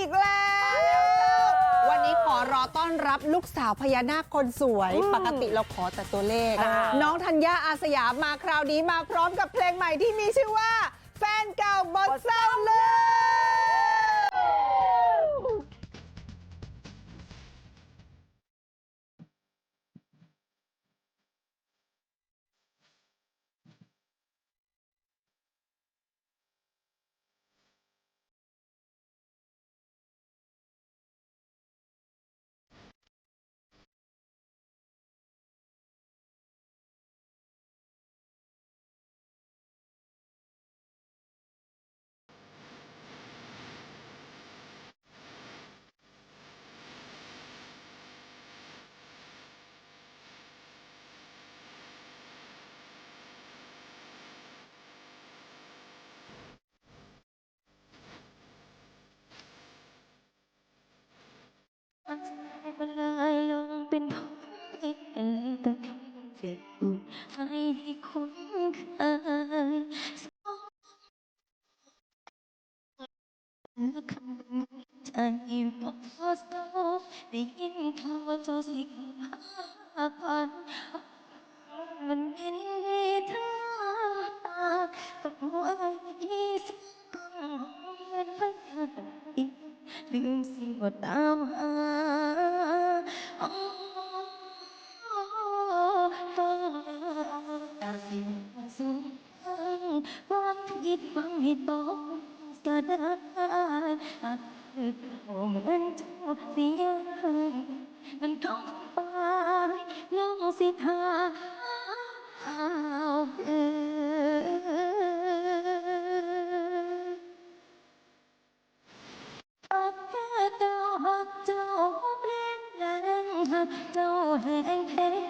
อีกแล้ว วันนี้ขอรอต้อนรับลูกสาวพญานาคคนสวย ปกติเราขอแต่ตัวเลขค่ะน้องธัญญาอาสยามมาคราวนี้มาพร้อมกับเพลงใหม่ที่มีชื่อว่า แฟนเก่าบดเศร้าเลย คำใจบอกว่าโซได้ยินคำว่าโซสิพาพันมันเป็นทั้งตากับหัวที่สักมันเป็นอีกลืมสิ่งว่าตามหาโอ้ฟ้าตาสิสูงความคิดหวังให้ตกก ระดานอาจเหมือนเจ้าเสียมันท้องฟ้าลงสิทาเอาเออหักแค่เจ้าหักเจ้าเปลี่ยนแรงหักเจ้าแห้งแค่เจ้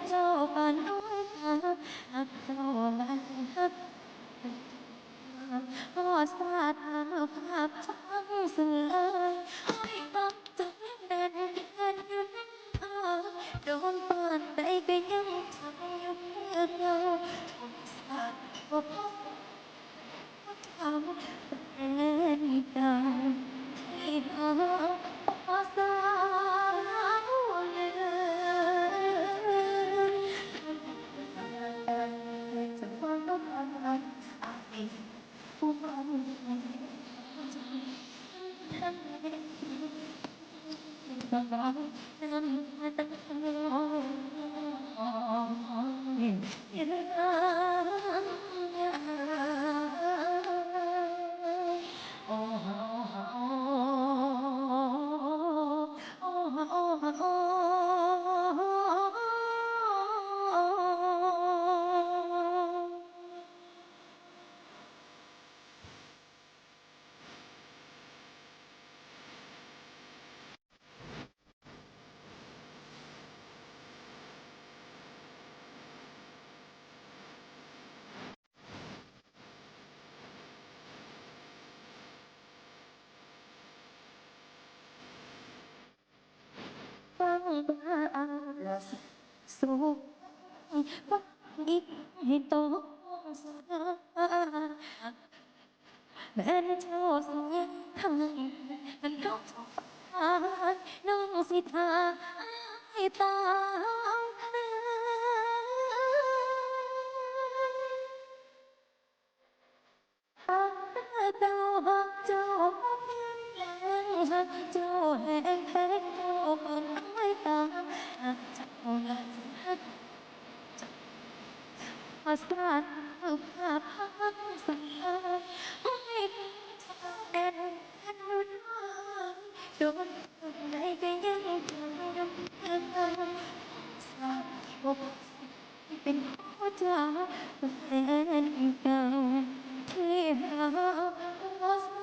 บาง นั้นฟังบ้าสุขฟังอีกให้ตกสาแม้เจ้าสงทางมันก็ฟ้าน้องสิทาใหักเจ้าหักเจ้าเพียงแรงหักเจ้าแห้งแห้งเจ้าคนไอ้ตาหักเจ้าหักภาษาภาพพักสายใจ้าแน่นแน่นรุนโดนไหนก็ยังจำยังเธอสาบเป็นพ่อจ๋าแฟนเก่าที่หา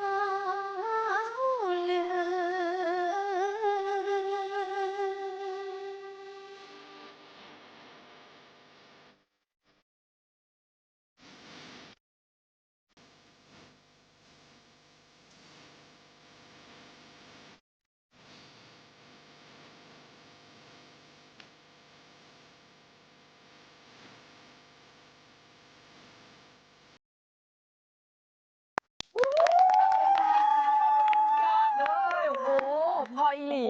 อีหลี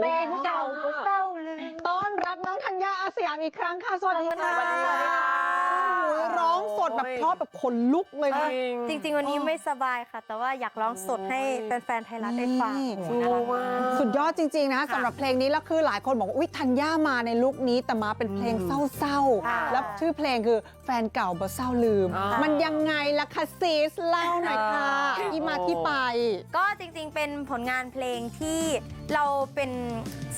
แฟนเก่าก็เศร้าลืมต้อนรับน้องธัญญาอาสยามอีกครั้งค่ะสวัสดีค่ะ ดแบบเพราะแบบขนลุกเลยค่ะจริง ๆ วันนี้ไม่สบายค่ะ แต่ว่าอยากร้องสดให้แฟนๆไทยรัฐได้ฟังนี่สู้มาก สุดยอดจริง ๆนะสำหรับเพลงนี้แล้วคือหลายคนบอกว่าอุ๊ยธัญญามาในลุคนี้แต่มาเป็นเพลงเศร้าค่ะๆ แล้วชื่อเพลงคือแฟนเก่าบ่เศร้าลืม อ่ามั มันยังไงล่ะคะซีสเล่าหน่อยค่ะอ่า ที่มาที่ไป ก็จริงๆ เป็นผลงานเพลงที่เราเป็น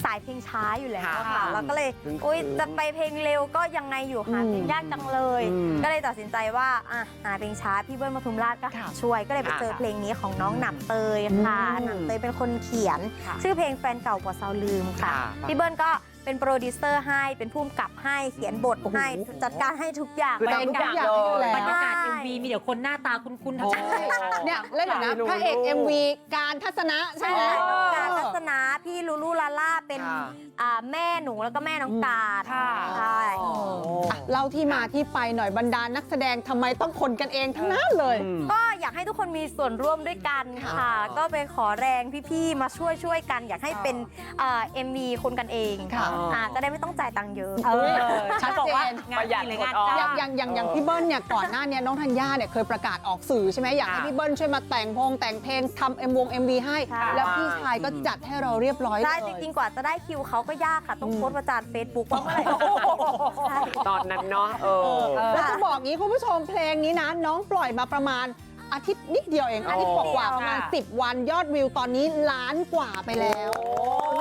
สายเพลงช้าอยู่แล้วค่ะค่ะเราก็เลยถึงอุ้ยถึงจะไปเพลงเร็วก็ยังไงอยู่หาอืมเพลงยากจังเลย อืม ก็เลยตัดสินใจว่าอะหาเพลงช้าพี่เบิ้ลปทุมราชก็ค่ะช่วย ก็เลยไปค่ะเจอเพลงนี้ของน้องหนับเตยค่ะอืมหนับเตยเป็นคนเขียนค่ะชื่อเพลงแฟนเก่ากว่าเซาลืมค่ะค่ะพี่เบิ้ลก็ เป็นโปรดิวเซอร์ให้ เป็นผู้กำกับให้ เขียนบทให้ จัดการให้ทุกอย่าง คือทำทุกอย่างทุกอย่างให้อยู่แล้วเลย บรรยากาศใช่ MV มีเดี๋ยวคนหน้าตาคุ้นๆทั้งโอ้นั้นเลยเนี่ยเล่นเดี๋ยวนะพระเอก MV การทัศนะใช่ใช่ไหมค่ะการทัศนาพี่ลูลูลาล่าเป็นค่ะอ่าแม่หนูแล้วก็แม่น้องการค่ะ ใช่อะเล่าที่มาที่ไปหน่อยบรรดานักแสดงทำไมต้องคนกันเองทั้งนั้นเลยอืมก็อยากให้ทุกคนมีส่วนร่วมด้วยกันค่ะค่ะก็ไปขอแรงพี่ๆ มาช่วยช่วยกัน อยากให้เป็นเอ็มวีคนกันเองค่ะอ่าจะได้ไม่ต้องจ่ายตังค์เยอะ เออชัดเจนบอกว่างานดีหรืองานประหยัจ้าดอย่างอย่างอย่างอย่างพี่เบิ้ลเนี่ยก่อนหน้าเนี้น้องธัญญาเนี่ยเคยประกาศออกสื่อใช่ไหมอยากให้ค่ะพี่เบิ้ลช่วยมาแต่งพงแต่งเพลงทำเอ็มวงเอ็มวีให้ ค่ะ แล้วพี่ชายก็จัดให้เราเรียบร้อยใช่เลยจริงๆกว่าจะได้คิวเขาก็ยากค่ะ ต้องโพสต์ประจานเฟซบุ๊กว่าเมื่อไหร่ใช่ ตอนนั้นเนาะเออ แล้วจะบอกงี้คุณผู้ชมเพลงนี้นะ น้องปล่อยมาประมาณอาทิตย์นิดเดียวเองโอ้อาทิตย์กว่าๆประมาณ ค่ะ 10 วันยอดวิวตอนนี้ล้านกว่าไปแล้ว โอ้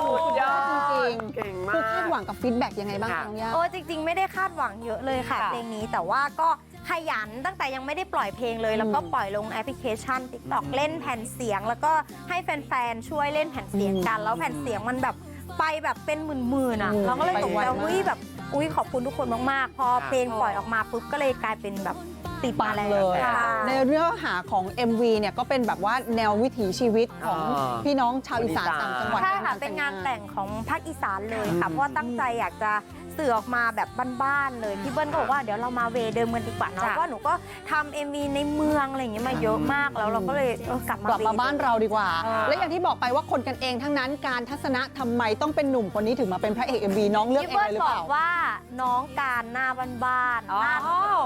สุดยอดจริงเก่งๆ มาคือคาดหวักงกับฟีดแบ็กยังไงบ้างคะค่ะน้องย่า โอ้จริง ๆ ไม่ได้คาดหวังเยอะเลยค่ะค่ะ เพลงนี้แต่ว่าก็ขยันตั้งแต่ยังไม่ได้ปล่อยเพลงเลย แล้วก็ปล่อยลงแอปพลิเคชัน TikTok เล่นแผ่นเสียง แล้วก็ให้แฟนๆช่วยเล่นแผ่นเสียงกัน แล้วแผ่นเสียงมันแบบไปแบบเป็นหมื่นๆอะอืมเราก็เลยตกไปไวใจมากอุ้ยแบบ อุ้ยขอบคุณทุกคนมากๆ พอค่ะเพลงปล่อยออกมาปุ๊บก็เลยกลายเป็นแบบติดปัมางแล้วเลยค่ะ ในเรื่องหาของ MV เนี่ยก็เป็นแบบว่าแนววิถีชีวิตของอ่าพี่น้องชาวอีสานคนอีสานต่างจังหวัดใช่ค่ะ เป็นงานแต่งของภาคอีสานเลยค่ะอืมเพราะว่าตั้งใจอยากจะ สื่อออกมาแบบบ้านๆเลยพี่เบิ้ลก็บอกว่าเดี๋ยวเรามาเวเดิมกันดีกว่าเนาะจ้ะเพราะหนูก็ทำเอ็มวีในเมืองอะไรอย่างเงี้ยมาเยอะมากแล้วเราก็เลยเออกลับมากลับมาบ้านเราดีกว่าเออและอย่างที่บอกไปว่าคนกันเองทั้งนั้นการทัศนะทำไมต้องเป็นหนุ่มคนนี้ถึงมาเป็นพระเอก MV น้องเลือกพี่เองเบิ้เลลยหรือบเปอล่า กว่าน้องการหน้าบ้านๆอ๋อหน้า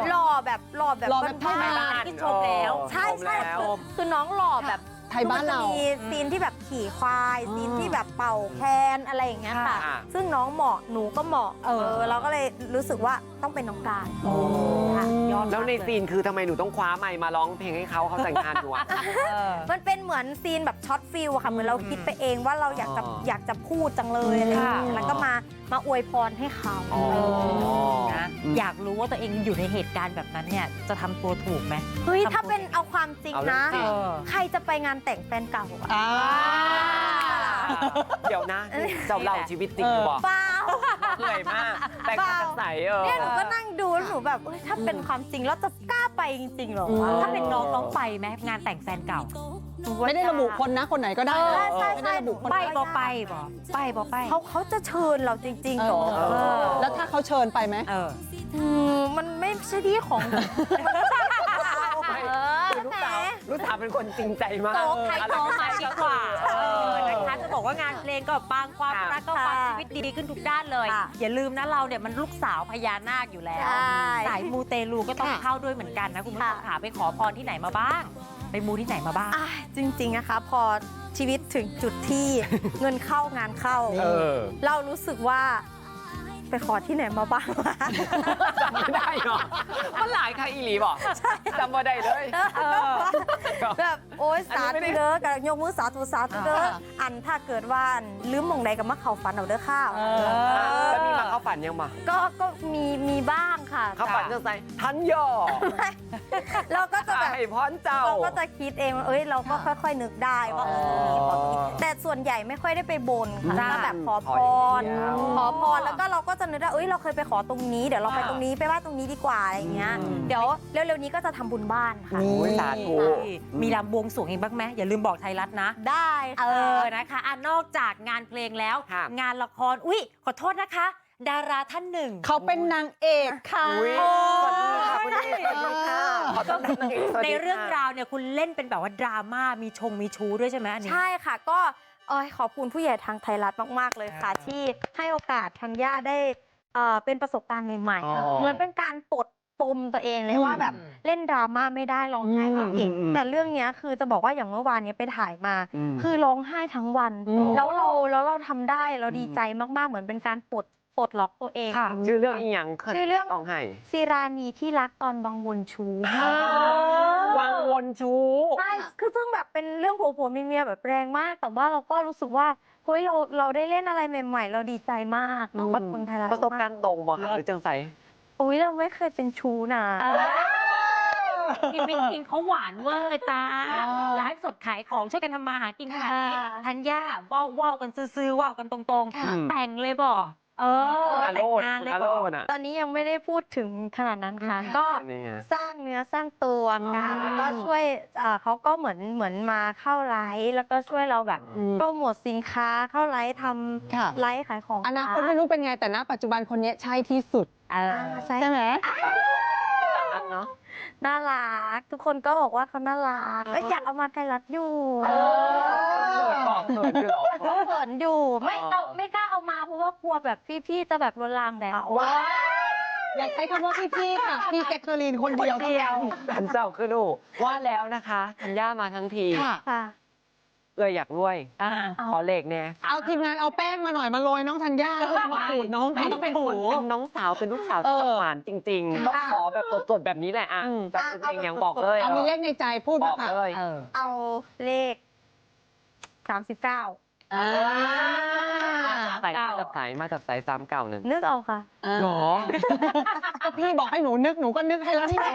หล่อแบบหล่อแบบหล่อแบบไทยบ้าบ้านนที่ชมแล้วๆใช่ใช่ชมแล้ว คือคือน้องหล่อแบบไทยบ้านเราคือมันจะมีซีนที่แบบขี่ควายอ๋อซีนที่แบบเป่าแคนอะไรอย่างเงี้ยค่ะ ค่ะ ซึ่งน้องเหมาะหนูก็เหมาะเอเอออเราก็เลยรู้สึกว่าต้องเป็นน้องการโอ้ค่ะยอดแล้วในมากซีนคือทำไมหนูต้องคว้าไมค์มาร้องเพลงให้เขาเขาแต่งงานอยู่อะเออมันเป็นเหมือนซีนแบบช็อตฟิลอะค่ะ เหมือนเราคิดไปเองว่าเราอยากจะอ๋ออยากจะพูดจังเลยอะไรอย่างเงี้ยค่ะ แล้วก็มามาอวยพรให้เขาอ๋อ นะอืม อยากรู้ว่าตัวเองอยู่ในเหตุการณ์แบบนั้นเนี่ย จะทำตัวถูกไหมเฮ้ยทำถ้าเป็นเอาความจริงเอาเรื่นะ องจริงเออใครจะไปงานแต่งแฟนเก่าอะอ่า เดี๋ยวนะเจ้าเล่าชีวิตจริงหรือเปล่าเปล่า เหนื่อยมาก แต่งงาน ใสเออ เนี่ยหนูก็นั่งดูแล้วหนูแบบเอ้ยถ้าเป็นความจริงแล้วจะกล้าไปจริงๆเหรอวะถ้าเป็นน้องน้องไปไหมงานแต่งแฟนเก่าหนูว่าไม่ได้ระบุคนนะ คนไหนก็ได้ เออนะใช่ไม่ใช่ได้ระบุคน ไปนะบอไปบอไปบอไปเขาเขาจะเชิญเราจริงๆเหรอเออ เออแล้วถ้าเขาเชิญไปไหม เออ อืมมันไม่ใช่ที่ของเออลูกแหมสาว ลูกสาวเป็นคนจริงใจมากโตใครโตมาดีกว่า ว่างานเพลงก็ปังความค่ะรักก็ปังชีวิตดีขึ้นทุกด้านเลยค่ะอย่าลืมนะเราเนี่ยมันลูกสาวพญานาคอยู่แล้วใช่สายมูเตลูก็ต้องค่ะเข้าด้วยเหมือนกันนะคุณผู้ชมค่ะค่ะไปขอพรที่ไหนมาบ้าง ไปมูที่ไหนมาบ้างอะจริงๆนะคะพอชีวิตถึงจุดที่เงินเข้างานเข้าเออเรารู้สึกว่า ไปขอที่ไหนมาบ้างวะ จำไม่ได้เหรอมันหลายครั้งอีหลีบอกจำไม่ได้เลยแบบโอ๊ยอันสานี้ไม่ธุได้ เด้อกับยกมือสาธุสาธุเด้อค่ะอันถ้าเกิดว่าอันลืมหมองใดกับมาเข้าฝันเอาเด้อข้าวเออแล้วมีมาเข้าฝันยังมาก็ก็มีมีบ้างค่ะเข้าฝันจังไงทันยอเราก็จะแบบ ให้พรเจ้า เราก็จะคิดเองว่าเอ้ย เราก็ค่อยๆ นึกได้ว่าเออมีขอตรงนี้แต่ส่วนใหญ่ไม่ค่อยได้ไปบนค่ะจ้าก็แบบขอพขอรอย่างเดียว ขอพร แล้วก็เราก็จะนึกได้เอ้ยเราเคยไปขอตรงนี้เดี๋ยวเราไปตรงนี้ไปไหว้ตรงนี้ดีกว่าอะไรอย่างเงี้ยอืมเดี๋ยวเร็วๆนี้ก็จะทำบุญบ้านค่ะนี่โอ้ยสาธุ มีลำบวงสรวงเองบ้างไหมอย่าลืมบอกไทยรัฐนะ ได้เอค่ะ อนะคะอะนอกจากงานเพลงแล้ว ค่ะงานละครอุ๊ย ขอโทษนะคะ ดาราท่านหนึ่งเขาเป็นนางเอกค่ะ อุ๊ย สวัสดีค่ะคุณเอกสวัสดีค่ะขอต้อนรับนางเอกสวัสดีในค่ะ เรื่องราวเนี่ยคุณเล่นเป็นแบบว่าดราม่ามีชงมีชู้ด้วยใช่ไหมอันนี้ ใช่ค่ะก็ เอ้ยขอบคุณผู้ใหญ่ทางไทยรัฐมาก ๆ เลยค่ะ ที่ให้โอกาสธัญญาได้เอ่อเป็นประสบการณ์ใหม่ๆค่ะอ๋อเหมือนเป็นการปลดปมตัวเองเลยว่าแบบอืมเล่นดราม่าไม่ได้ร้องไห้ก็เก่งอืมอืมแต่เรื่องเนี้ยคือจะบอกว่าอย่างเมื่อวานเนี้ยไปถ่ายมา อืมคือร้องไห้ทั้งวัน อืม แล้วเราแล้วเราทำได้เราดีอืมใจมากๆเหมือนเป็นการปลดปลดล็อกตัวเองค่ะชื่อเรื่องอีหยังชื่อเรื่อง ต้องให้ ซีรานีที่รักตอนบางวนชู วังวนชูใช่คือซึ่งแบบเป็นเรื่องผัวผัวเมียๆแบบแรงมาก แต่ว่าเราก็รู้สึกว่าเฮ้ยเราเราได้เล่นอะไรใหม่ ๆ เราดีใจมากอืมขอบคุณไทยรัฐประสบการณ์ตรงบ่คะหรือจังใสอุ้ยเราไม่เคยเป็นชู้นะกินไม่กินเขาหวานเวอร์จ้าไลฟ์สดขายของช่วยกันทำมาหากินขนาดนี้ธัญญาว่าวว่าวกันซื่อๆว่าวกันตรงค่ะๆแต่งเลยบ่ เอออาโรดแต่งงานเลยอาโรบ่ดอะ ตอนนี้ยังไม่ได้พูดถึงขนาดนั้นค่ะ ก็นี่ไง สร้างเนื้อสร้างตัวกันอ๋อแล้วก็ช่วยอ่าเขาก็เหมือนเหมือนมาเข้าไลฟ์แล้วก็ช่วยเราแบบอืม โปรโมทสินค้าเข้าไลฟ์ทค่ะำไลฟ์ขายของอนาคตไม่รู้เป็นไงแต่ณปัจจุบันคนนี้ใช่ที่สุดเอออ่าใช่ใช่ไหมอันเนาะ น่ารัก ทุกคนก็บอกว่าเขาน่ารักเอ้ยอยากเอามาไทยรัฐอยู่บอกเถิดคือเหรอก็เขินอยู่ไม่เอาไม่กล้าเอามาเพ ราะว่ากลัวแบบพี่ๆจะแบบลวนลามแล้วว้าวอยากใช้คำว่าพี่ๆค่ะพี่แจ็คเกอรีนคนเดียวเดียวอันเจ้าคือลูกว่าแล้วนะคะธัญญามาทั้งทีค่ะค่ะเอ้ยอยากรวยอ่าขอเหล็กเนี่ยเอาทีมงานเอาแป้งมาหน่อยมาโรยน้องธัญญามาขูดน้องต้องเป็นคนเป็นน้องสาวเป็นลูกสาวเออหวานจริงๆต้องขอแบบสดๆแบบนี้แหละอะอืมแบบจริงๆอย่างบอกเลยเอามีเลขในใจพูดบมาอกค่ะเลยเออเอาเลขสามสิบเก้า อ่าใส่มาจากสายมาจากสายสามเก่าหนึ่งนึกเอาค่ะ หรอพี่บอกให้หนูนึกหนูก็นึกให้แล้วนี่ไง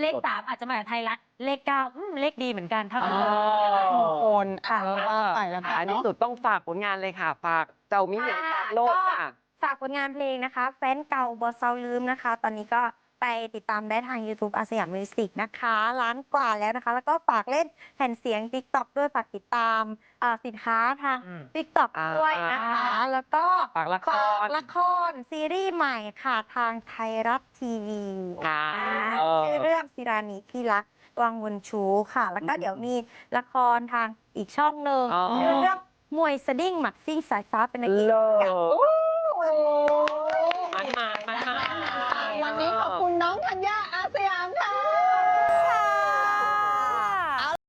เลขสามอาจจะมาจากไทยรัฐ เลขเก้าอืมเลขดีเหมือนกันเท่าอ๋กัอนคนอะเออใส่แล้วอันนี้เนาะสุดต้องฝากผลงานเลยค่ะ ฝากเจ้ามิเหนียวโลกค่ะ ฝากผลงานเพลงนะคะ แฟนเก่าบอสเซาลืมนะคะ ตอนนี้ก็ ไปติดตามได้ทาง YouTube อาสยามมิวสิกนะคะ ล้านกว่าแล้วนะคะ แล้วก็ฝากเล่นแผ่นเสียง TikTok ด้วยฝากติดตามอ่าสินค้าทาง อืม TikTok อ่าด้วยนะคะ แล้วก็ฝากละคฝารกละครซีรีส์ใหม่ค่ะทางไทยรัฐทีวีค่ะอ่าเออ ชื่อเรื่องสิรานีที่รักวังวนชูค่ะ แล้วก็อืมเดี๋ยวมีละครทางอีกช่องหนึ่งอ๋อ ชื่อเรื่องมวยสดิ้งหมักซิ่งสายฟ้าเป็นนางเอกเลิค่ะศ